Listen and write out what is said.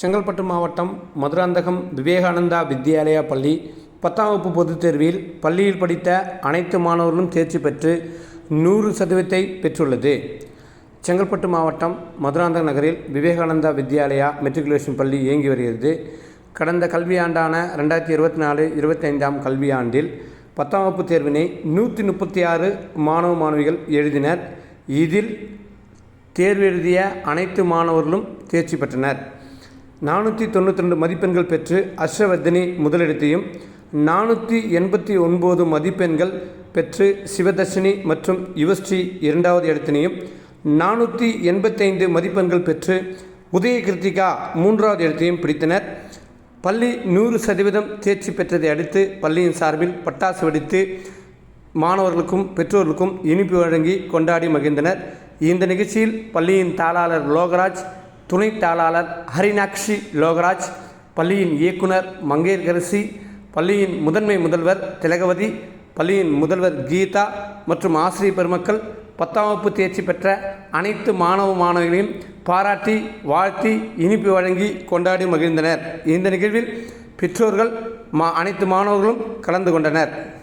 செங்கல்பட்டு மாவட்டம் மதுராந்தகம் விவேகானந்தா வித்யாலயா பள்ளி பத்தாம் வகுப்பு பொதுத் தேர்வில் பள்ளியில் படித்த அனைத்து மாணவர்களும் தேர்ச்சி பெற்று நூறு சதவீதத்தை பெற்றுள்ளது. செங்கல்பட்டு மாவட்டம் மதுராந்தக நகரில் விவேகானந்தா வித்யாலயா மெட்ரிகுலேஷன் பள்ளி இயங்கி வருகிறது. கடந்த கல்வியாண்டான ரெண்டாயிரத்தி இருபத்தி நாலு இருபத்தைந்தாம் கல்வியாண்டில் பத்தாம் வகுப்பு தேர்வினை நூற்றி முப்பத்தி ஆறு மாணவ மாணவிகள் எழுதினர். இதில் தேர்வு எழுதிய அனைத்து மாணவர்களும் தேர்ச்சி பெற்றனர். நானூற்றி தொண்ணூற்றி ரெண்டு மதிப்பெண்கள் பெற்று ஹர்ஷவர்தினி முதலிடத்தையும் நானூற்றி எண்பத்தி ஒன்பது மதிப்பெண்கள் பெற்று சிவதர்ஷினி மற்றும் யுவஸ்ரீ இரண்டாவது இடத்தினையும் நானூற்றி எண்பத்தைந்து மதிப்பெண்கள் பெற்று உதய கிருத்திகா மூன்றாவது இடத்தையும் பிடித்தனர். பள்ளி நூறு சதவீதம் தேர்ச்சி பெற்றதை அடுத்து பள்ளியின் சார்பில் பட்டாசு வெடித்து மாணவர்களுக்கும் பெற்றோர்களுக்கும் இனிப்பு வழங்கி கொண்டாடி மகிழ்ந்தனர். இந்த நிகழ்ச்சியில் பள்ளியின் தாளாளர் லோகராஜ் துணைத் தாளாளர் ஹரிநாக்ஷி லோகராஜ் பள்ளியின் இயக்குனர் மங்கேர்கரசி பள்ளியின் முதன்மை முதல்வர் திலகவதி பள்ளியின் முதல்வர் கீதா மற்றும் ஆசிரியர் பெருமக்கள் பத்தாம் வகுப்பு தேர்ச்சி பெற்ற அனைத்து மாணவ மாணவிகளையும் பாராட்டி வாழ்த்தி இனிப்பு வழங்கி கொண்டாடி மகிழ்ந்தனர். இந்த நிகழ்வில் பெற்றோர்கள் மா அனைத்து மாணவர்களும் கலந்து கொண்டனர்.